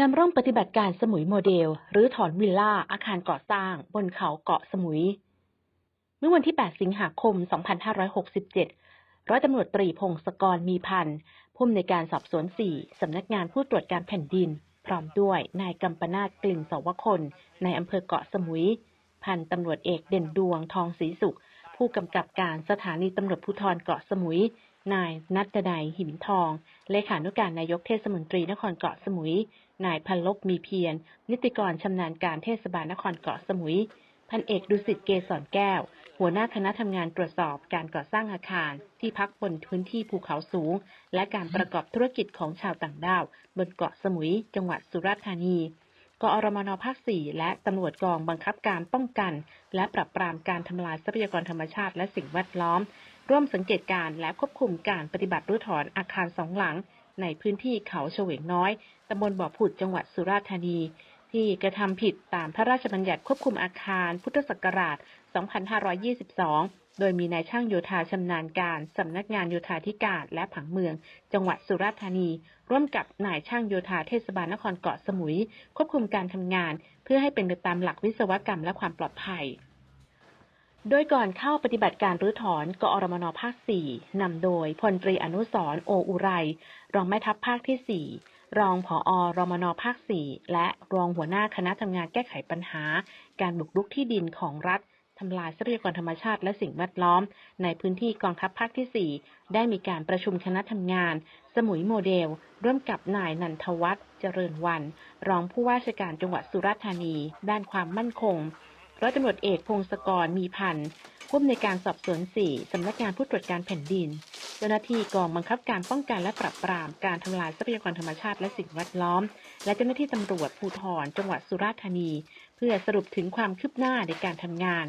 นำร่องปฏิบัติการสมุยโมเดล หรือถอนวิลล่าอาคารก่อสร้าง บนเขาเกาะสมุย เมื่อวันที่ 8 สิงหาคม 2567 ร้อยตำรวจตรีพงศกรมีพันธ์ผู้อำนวยการสอบสวน 4 สำนักงานผู้ตรวจการแผ่นดิน พร้อมด้วยนายกัมปนาตกลิ่นสวคนในอำเภอเกาะสมุย พันตำรวจเอกเด่นดวงทองศรีสุข ผู้กำกับการสถานีตำรวจภูธรเกาะสมุย นายนัทดนัยหิมทอง เลขานุการนายกเทศมนตรีนครเกาะสมุย นายพันลบมีเพียร นิติกรชำนาญการเทศบาลนครเกาะสมุย พันเอกดุสิตเกษรแก้ว หัวหน้าคณะทำงานตรวจสอบการก่อสร้างอาคาร ที่พักบนพื้นที่ภูเขาสูง และการประกอบธุรกิจของชาวต่างด้าว บนเกาะสมุย จังหวัดสุราษฎร์ธานีกอรมนภาค 4 และตำรวจกองบังคับการป้องกัน และปราบปรามการทำลายทรัพยากรธรรมชาติและสิ่งแวดล้อม ร่วมสังเกตการและควบคุมการปฏิบัติรื้อถอนอาคารสองหลัง ในพื้นที่เขาเฉวงน้อยตำบลบ่อผุดจังหวัดสุราษฎร์ธานี ที่กระทำผิดตามพระราชบัญญัติควบคุมอาคารพุทธศักราช 2522 โดยมีนายช่างโยธาชำนาญการสำนักงานโยธาธิการและผังเมือง จังหวัดสุราษฎร์ธานี ร่วมกับนายช่างโยธาเทศบาลนครเกาะสมุย ควบคุมการทำงาน เพื่อให้เป็นไปตามหลักวิศวกรรมและความปลอดภัย โดยก่อนเข้าปฏิบัติการรื้อถอน กอรมนภาค 4 นำโดยพลตรีอนุสร์โออุไร รองแม่ทัพภาคที่ 4 รองผอรมนภาค 4 และรองหัวหน้าคณะทำงานแก้ไขปัญหา การบุกรุกที่ดินของรัฐทำลายทรัพยากรธรรมชาติและสิ่งแวดล้อม ในพื้นที่กองทัพภาคที่ 4 ได้มีการประชุมคณะทำงาน สมุยโมเดล ร่วมกับนายนันทวัฒน์เจริญวัน รองผู้ว่าราชการจังหวัดสุราษฎร์ธานี ด้านความมั่นคง ร้อยตำรวจเอกพงศกรมีพันธ์ผู้อำนวยการสอบสวน 4 สำนักงานผู้ตรวจการแผ่นดิน เจ้าหน้าที่กองบังคับการป้องกันและปราบปรามการทำลายทรัพยากรธรรมชาติและสิ่งแวดล้อม และเจ้าหน้าที่ตำรวจภูธรจังหวัดสุราษฎร์ธานี เพื่อสรุปถึงความคืบหน้าในการทำงาน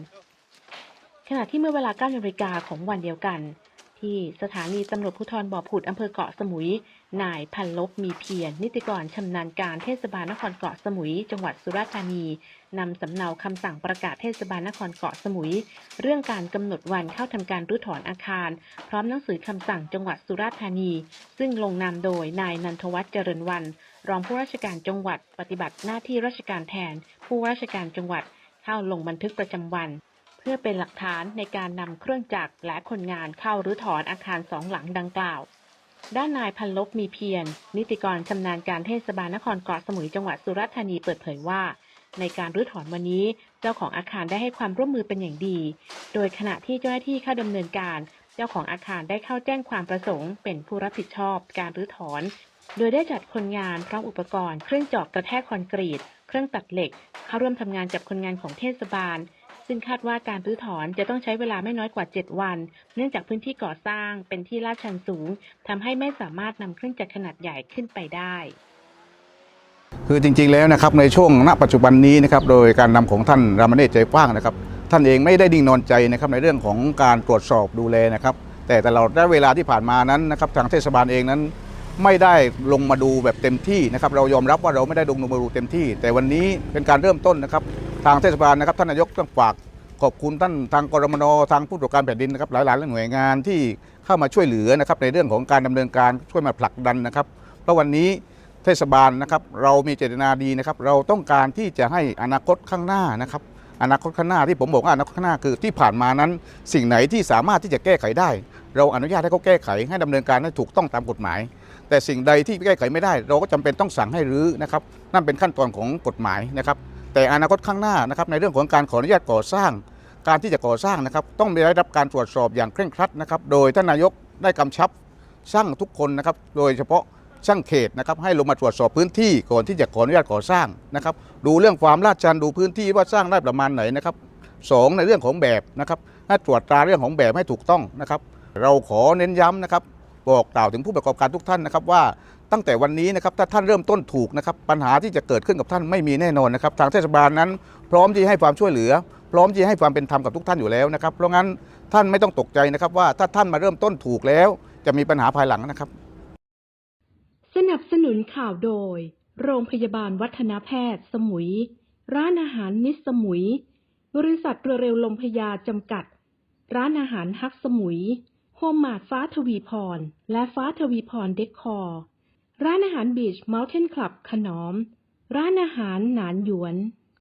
ขณะที่เมื่อเวลา9นาฬิกาของวันเดียวกัน ที่สถานีตำรวจภูธรบ่อผุดอำเภอเกาะสมุย นายพันลบมีเพียรนิติกรชำนาญการเทศบาลนครเกาะสมุย จังหวัดสุราษฎร์ธานีนำสำเนาคำสั่งประกาศเทศบาลนครเกาะสมุย เรื่องการกำหนดวันเข้าทำการรื้อถอนอาคาร พร้อมหนังสือคำสั่งจังหวัดสุราษฎร์ธานี ซึ่งลงนามโดยนายนันทวัฒน์เจริญวัน รองผู้ราชการจังหวัดปฏิบัติหน้าที่ราชการแทน ผู้ราชการจังหวัดเข้าลงบันทึกประจำวัน พื่อเป็นหลักฐานในการนำเครื่องจักรและคนงานเข้ารื้อถอนอาคารสองหลังดังกล่าว ด้านนายพันลบมีเพียร นิติกรชำนาญการเทศบาลนครเกาะสมุยจังหวัดสุราษฎร์ธานีเปิดเผยว่า ในการรื้อถอนวันนี้ เจ้าของอาคารได้ให้ความร่วมมือเป็นอย่างดี โดยขณะที่เจ้าหน้าที่เข้าดำเนินการ เจ้าของอาคารได้เข้าแจ้งความประสงค์ เป็นผู้รับผิดชอบ การรื้อถอน โดยได้จัดคนงานพร้อมอุปกรณ์ เครื่องเจาะกระแทกคอนกรีต เครื่องตัดเหล็ก เข้าร่วมทำงานกับคนงานของเทศบาล ซึ่งคาดว่าการรื้อถอนจะต้องใช้เวลาไม่น้อยกว่า 7 วัน เนื่องจากพื้นที่ก่อสร้างเป็นที่ลาดชันสูงทำให้ไม่สามารถนำเครื่องจักรขนาดใหญ่ขึ้นไปได้คือจริงๆแล้วนะครับในช่วงณปัจจุบันนี้นะครับโดยการนำของท่านรามเนตรใจกว้างนะครับ ท่านเองไม่ได้ดิ่งนอนใจนะครับในเรื่องของการตรวจสอบดูแลนะครับ แต่ตลอดระยะเวลาที่ผ่านมานั้นนะครับทางเทศบาลเองนั้น ไม่ได้ลงมาดูแบบเต็มที่นะครับเรายอมรับว่าเราไม่ได้ลงมาดูเต็มที่ แต่วันนี้เป็นการเริ่มต้นนะครับ ทางเทศบาลนะครับท่านนายกต้องฝากขอบคุณท่านทางกรมนทางผู้ตรวจการแผ่นดินนะครับหลายๆหน่วยงานที่เข้ามาช่วยเหลือนะครับในเรื่องของการดำเนินการช่วยมาผลักดันนะครับเพราะวันนี้เทศบาลนะครับเรามีเจตนาดีนะครับเราต้องการที่จะให้อนาคตข้างหน้านะครับอนาคตข้างหน้าที่ผมบอกว่าอนาคตข้างหน้าคือที่ผ่านมานั้น สิ่งไหนที่สามารถที่จะแก้ไขได้ เราอนุญาตให้เขาแก้ไขให้ดำเนินการให้ถูกต้องตามกฎหมาย แต่สิ่งใดที่แก้ไขไม่ได้ เราก็จำเป็นต้องสั่งให้รื้อนะครับนั่นเป็นขั้นตอนของกฎหมายนะครับ แต่อนาคตข้างหน้านะครับในเรื่องของการขออนุญาตก่อสร้าง การที่จะก่อสร้างนะครับ ต้องได้รับการตรวจสอบอย่างเคร่งครัดนะครับ โดยท่านนายกได้กำชับช่างทุกคนนะครับ โดยเฉพาะช่างเขตนะครับให้ลงมาตรวจสอบพื้นที่ก่อนที่จะขออนุญาตก่อสร้างนะครับ ดูเรื่องความลาดชันดูพื้นที่ว่าสร้างได้ประมาณไหนนะครับสองในเรื่องของแบบนะครับให้ตรวจตราเรื่องของแบบให้ถูกต้องนะครับ เราขอเน้นย้ำนะครับ บอกกล่าวถึงผู้ประกอบการทุกท่านนะครับว่าตั้งแต่วันนี้นะครับถ้าท่านเริ่มต้นถูกนะครับปัญหาที่จะเกิดขึ้นกับท่านไม่มีแน่นอนนะครับทางเทศบาลนั้น พร้อมที่ให้ความช่วยเหลือ พร้อมที่ให้ความเป็นธรรมกับทุกท่านอยู่แล้วนะครับเพราะงั้นท่านไม่ต้องตกใจนะครับว่าถ้าท่านมาเริ่มต้นถูกแล้ว จะมีปัญหาภายหลังนะครับ สนับสนุนข่าวโดย โรงพยาบาลวัฒนแพทย์ สมุย ร้านอาหารมิสสมุย บริษัทเรือเร็วลมพยาจำกัด ร้านอาหารฮักสมุย โฮมมาร์ทฟ้าทวีพร และฟ้าทวีพรเด็กคอร์ ร้านอาหารบีชเมลเทนคลับขนอม ร้านอาหารหนานหยวน